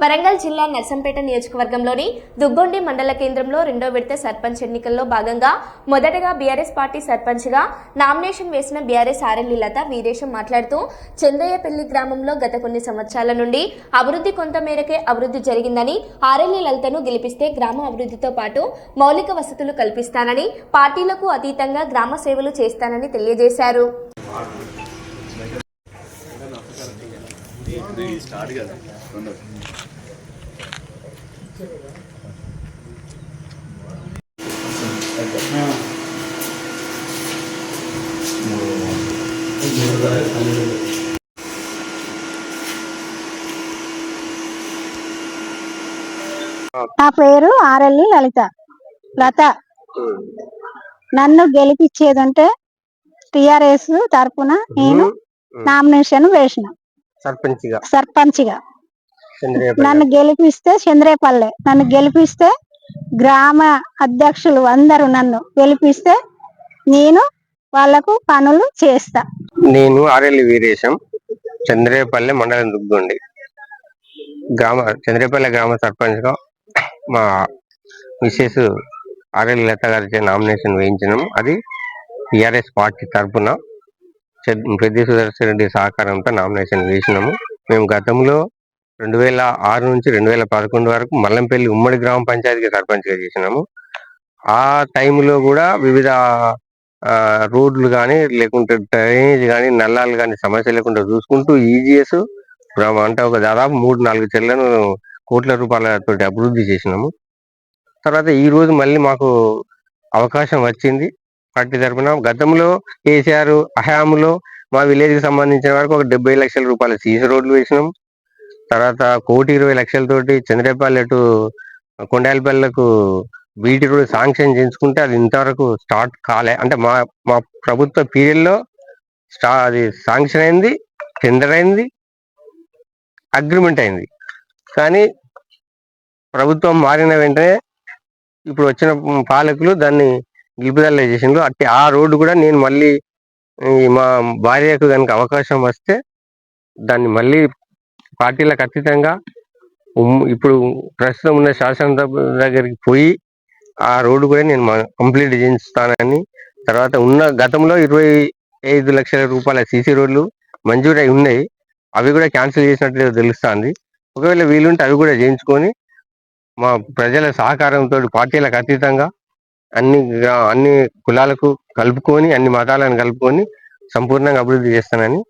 వరంగల్ జిల్లా నర్సంపేట నియోజకవర్గంలోని దుగ్గొండి మండల కేంద్రంలో రెండో విడత సర్పంచ్ ఎన్నికల్లో భాగంగా మొదటగా బీఆర్ఎస్ పార్టీ సర్పంచ్గా నామినేషన్ వేసిన బీఆర్ఎస్ ఆర్ఎల్లి లత వీరేశం మాట్లాడుతూ చంద్రయ్యపల్లి గ్రామంలో గత కొన్ని సంవత్సరాల నుండి అభివృద్ధి కొంత మేరకే అభివృద్ధి జరిగిందని ఆర్ఎల్ఈ లలితను గెలిపిస్తే గ్రామ అభివృద్ధితో పాటు మౌలిక వసతులు కల్పిస్తానని పార్టీలకు అతీతంగా గ్రామ సేవలు చేస్తానని తెలియజేశారు. నా పేరు ఆర్ఎల్లి లలిత. లత. నన్ను గెలిపించేదంటే టిఆర్ఎస్ తరపున నేను నామినేషన్ వేసిన. సర్పంచ్గా సర్పంచ్గా చంద్రయ్య నన్ను గెలిపిస్తే చంద్రేపల్లె నన్ను గెలిపిస్తే గ్రామ అధ్యక్షులు అందరూ నన్ను గెలిపిస్తే నేను వాళ్ళకు పనులు చేస్తా. నేను ఆర్ఎల్లి వీరేశం. చంద్రేపల్లి మండలం దుగ్గొండి. గ్రామ చంద్రేపల్లి గ్రామ సర్పంచ్గా మా మిసెస్ ఆర్ఎల్ లత గారి నామినేషన్ వేయించినాం. అది టిఆర్ఎస్ పార్టీ తరఫున పెద్ద సుదర్శన్ రెడ్డి సహకారంతో నామినేషన్ వేసినాము. మేము గతంలో రెండు వేల ఆరు నుంచి రెండు వేల పదకొండు వరకు మల్లంపల్లి ఉమ్మడి గ్రామ పంచాయతీకి సర్పంచ్గా చేసినాము. ఆ టైంలో కూడా వివిధ రోడ్లు కానీ లేకుంటే డ్రైనేజ్ కానీ నల్లాలు కానీ సమస్య లేకుండా చూసుకుంటూ ఈజీఎస్ అంటే ఒక దాదాపు మూడు నాలుగు చెల్లను కోట్ల రూపాయలతో అభివృద్ధి చేసినాము. తర్వాత ఈరోజు మళ్ళీ మాకు అవకాశం వచ్చింది. పార్టీ తరఫున గతంలో కేసీఆర్ హయాంలో మా విలేజ్కి సంబంధించిన వరకు ఒక డెబ్బై లక్షల రూపాయల సీసీ రోడ్లు వేసినాం. తర్వాత కోటి ఇరవై లక్షలతోటి చంద్రపల్లి అటు కొండాలపల్లకు బీటీ రోడ్ శాంక్షన్ చేయించుకుంటే అది ఇంతవరకు స్టార్ట్ కాలే. అంటే మా మా ప్రభుత్వ పీరియడ్లో స్టా అది శాంక్షన్ అయింది టెండర్ అయింది అగ్రిమెంట్ అయింది. కానీ ప్రభుత్వం మారిన వెంటనే ఇప్పుడు వచ్చిన పాలకులు దాన్ని నిలుపుదల చేసిండ్రు అట్టి ఆ రోడ్డు కూడా నేను మళ్ళీ మా భార్యకు కనుక అవకాశం వస్తే దాన్ని మళ్ళీ పార్టీలకు అతీతంగా ఇప్పుడు ప్రస్తుతం ఉన్న శాసన దగ్గరికి పోయి ఆ రోడ్డు కూడా నేను కంప్లీట్ చేయిస్తానని తర్వాత ఉన్న గతంలో ఇరవై ఐదు లక్షల రూపాయల సీసీ రోడ్లు మంజూరై ఉన్నాయి. అవి కూడా క్యాన్సిల్ చేసినట్టు తెలుస్తుంది. ఒకవేళ వీలుంటే అవి కూడా చేయించుకొని మా ప్రజల సహకారంతో పార్టీలకు అతీతంగా అన్ని అన్ని కులాలకు కలుపుకొని అన్ని మతాలను కలుపుకొని సంపూర్ణంగా అభివృద్ధి చేస్తానని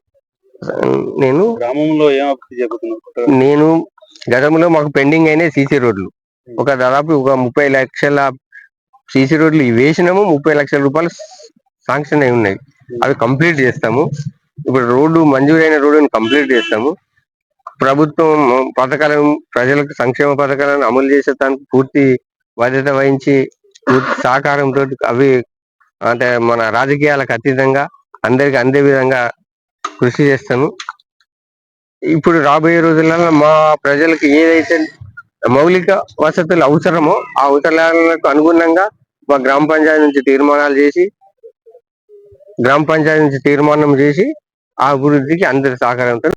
నేను గ్రామంలో ఏం అభివృద్ధి నేను గతంలో మాకు పెండింగ్ అయిన సీసీ రోడ్లు. ఒక దాదాపు ఒక ముప్పై లక్షల సీసీ రోడ్లు వేసినాము ముప్పై లక్షల రూపాయలు శాంక్షన్ అయి ఉన్నాయి. అవి కంప్లీట్ చేస్తాము. ఇప్పుడు రోడ్డు మంజూరైన రోడ్డుని కంప్లీట్ చేస్తాము. ప్రభుత్వం పథకాలను ప్రజలకు సంక్షేమ పథకాలను అమలు చేసేదానికి పూర్తి బాధ్యత వహించి సహకారంతో అవి అంటే మన రాజకీయాలకు అతీతంగా అందరికి అందే విధంగా కృషి చేస్తాము. ఇప్పుడు రాబోయే రోజులలో మా ప్రజలకు ఏదైతే మౌలిక వసతులు అవసరమో ఆ అవసరాలకు అనుగుణంగా మా గ్రామ పంచాయతీ నుంచి తీర్మానాలు చేసి గ్రామ పంచాయతీ నుంచి తీర్మానం చేసి ఆ అభివృద్ధికి అందరి సహకారంతో